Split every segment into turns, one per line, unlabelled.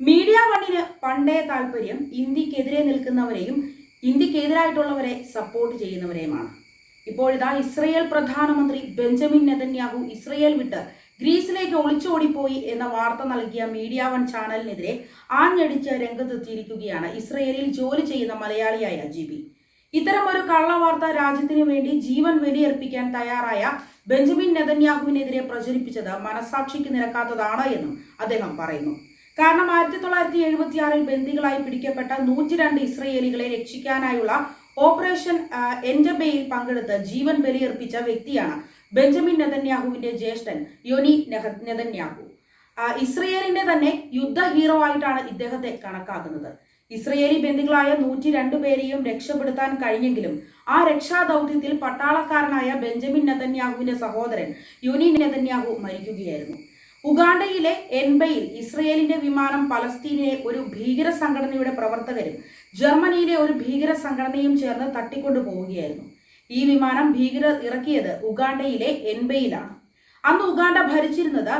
Media വണ്ണിന് പണ്ടേ താല്പര്യം ഇന്ത്യക്കെതിരെ നിൽക്കുന്നവരെയും ഇന്ത്യക്കെതിരായിട്ടുള്ളവരെ സപ്പോർട്ട് ചെയ്യുന്നവരെയുമാണ്. ഇപ്പോഴിതാ ഇസ്രയേൽ പ്രധാനമന്ത്രി ബെഞ്ചമിൻ നെതന്യാഹു ഇസ്രയേൽ വിട്ട് ഗ്രീസിലേക്ക് ഒളിച്ചോടിപ്പോയി എന്ന വാർത്ത നൽകിയ മീഡിയ വൺ ചാനലിനെതിരെ ആഞ്ഞടിച്ച് രംഗത്തെത്തിയിരിക്കുകയാണ് ഇസ്രയേലിൽ ജോലി ചെയ്യുന്ന മലയാളിയായ ജിബി. ഇത്തരം ഒരു കള്ളവാർത്ത രാജ്യത്തിനു വേണ്ടി ജീവൻ വെടിയർപ്പിക്കാൻ തയ്യാറായ ബെഞ്ചമിൻ നെതന്യാഹുവിനെതിരെ പ്രചരിപ്പിച്ചത് മനസാക്ഷിക്ക് നിരക്കാത്തതാണ് എന്നും അദ്ദേഹം പറയുന്നു. കാരണം ആയിരത്തി തൊള്ളായിരത്തി എഴുപത്തിയാറിൽ ബന്ദികളായി പിടിക്കപ്പെട്ട നൂറ്റി രണ്ട് ഇസ്രയേലികളെ രക്ഷിക്കാനായുള്ള ഓപ്പറേഷൻ എൻഡബയിൽ പങ്കെടുത്ത് ജീവൻ ബലിയർപ്പിച്ച വ്യക്തിയാണ് ബെഞ്ചമിൻ നെതന്യാഹുവിന്റെ ജ്യേഷ്ഠൻ യോനി നെതന്യാഹു. ഇസ്രയേലിന്റെ തന്നെ യുദ്ധ ഹീറോ ആയിട്ടാണ് ഇദ്ദേഹത്തെ കണക്കാക്കുന്നത്. ഇസ്രയേലി ബന്ദികളായ നൂറ്റി പേരെയും രക്ഷപ്പെടുത്താൻ കഴിഞ്ഞെങ്കിലും ആ രക്ഷാദൗത്യത്തിൽ പട്ടാളക്കാരനായ ബെഞ്ചമിൻ നെതന്യാഹുവിന്റെ സഹോദരൻ യുനി നെതന്യാഹു മരിക്കുകയായിരുന്നു. ഉഗാണ്ടയിലെ എൻബയിൽ ഇസ്രയേലിന്റെ വിമാനം പലസ്തീനിലെ ഒരു ഭീകര സംഘടനയുടെ പ്രവർത്തകരും ജർമ്മനിയിലെ ഒരു ഭീകര സംഘടനയും ചേർന്ന് തട്ടിക്കൊണ്ടു പോവുകയായിരുന്നു. ഈ വിമാനം ഭീകരർ ഇറക്കിയത് ഉഗാണ്ടയിലെ എൻബയിലാണ്. അന്ന് ഉഗാണ്ട ഭരിച്ചിരുന്നത്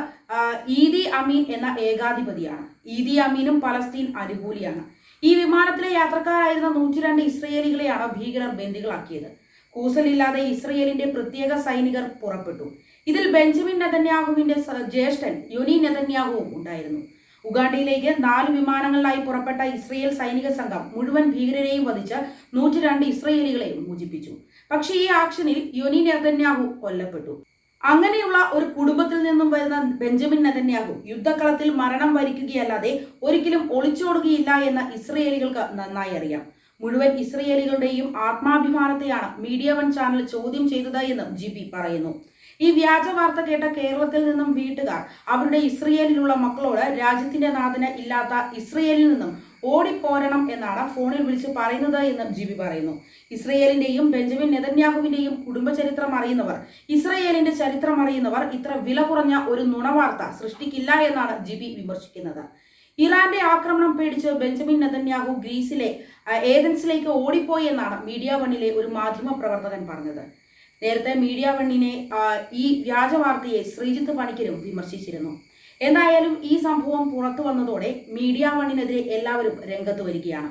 ഈദി അമീൻ എന്ന ഏകാധിപതിയാണ്. ഈദി അമീനും പലസ്തീൻ അനുകൂലിയാണ്. ഈ വിമാനത്തിലെ യാത്രക്കാരായിരുന്ന നൂറ്റി രണ്ട് ഇസ്രയേലികളെയാണ് ഭീകരർ ബന്ദികളാക്കിയത്. കൂസലില്ലാതെ ഇസ്രയേലിന്റെ പ്രത്യേക സൈനികർ പുറപ്പെട്ടു. ഇതിൽ ബെഞ്ചമിൻ നെതന്യാഹുവിന്റെ ജ്യേഷ്ഠൻ യുനി നെതന്യാഹുവും ഉണ്ടായിരുന്നു. ഉഗാണ്ടയിലേക്ക് നാല് വിമാനങ്ങളിലായി പുറപ്പെട്ട ഇസ്രയേൽ സൈനിക സംഘം മുഴുവൻ ഭീകരരെയും വധിച്ച് നൂറ്റി രണ്ട് ഇസ്രയേലികളെയും മോചിപ്പിച്ചു. പക്ഷേ ഈ ആക്ഷനിൽ യുനി നെതന്യാഹു കൊല്ലപ്പെട്ടു. അങ്ങനെയുള്ള ഒരു കുടുംബത്തിൽ നിന്നും വരുന്ന ബെഞ്ചമിൻ നെതന്യാഹു യുദ്ധക്കളത്തിൽ മരണം വരിക്കുകയല്ലാതെ ഒരിക്കലും ഒളിച്ചോടുകയില്ല എന്ന് ഇസ്രയേലികൾക്ക് നന്നായി അറിയാം. മുഴുവൻ ഇസ്രയേലികളുടെയും ആത്മാഭിമാനത്തെയാണ് മീഡിയ വൺ ചാനൽ ചോദ്യം ചെയ്തത് എന്നും ജിബി പറയുന്നു. ഈ വ്യാജ വാർത്ത കേട്ട കേരളത്തിൽ നിന്നും വീട്ടുകാർ അവരുടെ ഇസ്രയേലിലുള്ള മക്കളോട് രാജ്യത്തിന്റെ നാഥന് ഇല്ലാത്ത ഇസ്രയേലിൽ നിന്നും ഓടിപ്പോരണം എന്നാണ് ഫോണിൽ വിളിച്ച് പറയുന്നത് എന്ന് ജിബി പറയുന്നു. ഇസ്രയേലിന്റെയും ബെഞ്ചമിൻ നെതന്യാഹുവിന്റെയും കുടുംബചരിത്രം അറിയുന്നവർ ഇസ്രയേലിന്റെ ചരിത്രം അറിയുന്നവർ ഇത്ര വില കുറഞ്ഞ ഒരു നുണവാർത്ത സൃഷ്ടിക്കില്ല എന്നാണ് ജിബി വിമർശിക്കുന്നത്. ഇറാന്റെ ആക്രമണം പേടിച്ച് ബെഞ്ചമിൻ നെതന്യാഹു ഗ്രീസിലെ ഏതൻസിലേക്ക് ഓടിപ്പോയി എന്നാണ് മീഡിയ വണ്ണിലെ ഒരു മാധ്യമ പ്രവർത്തകൻ പറഞ്ഞത്. നേരത്തെ മീഡിയ വണ്ണിനെ ഈ വ്യാജ വാർത്തയെ ശ്രീജിത്ത് പണിക്കരും വിമർശിച്ചിരുന്നു. എന്തായാലും ഈ സംഭവം പുറത്തു വന്നതോടെ മീഡിയ വണ്ണിനെതിരെ എല്ലാവരും രംഗത്ത് വരികയാണ്.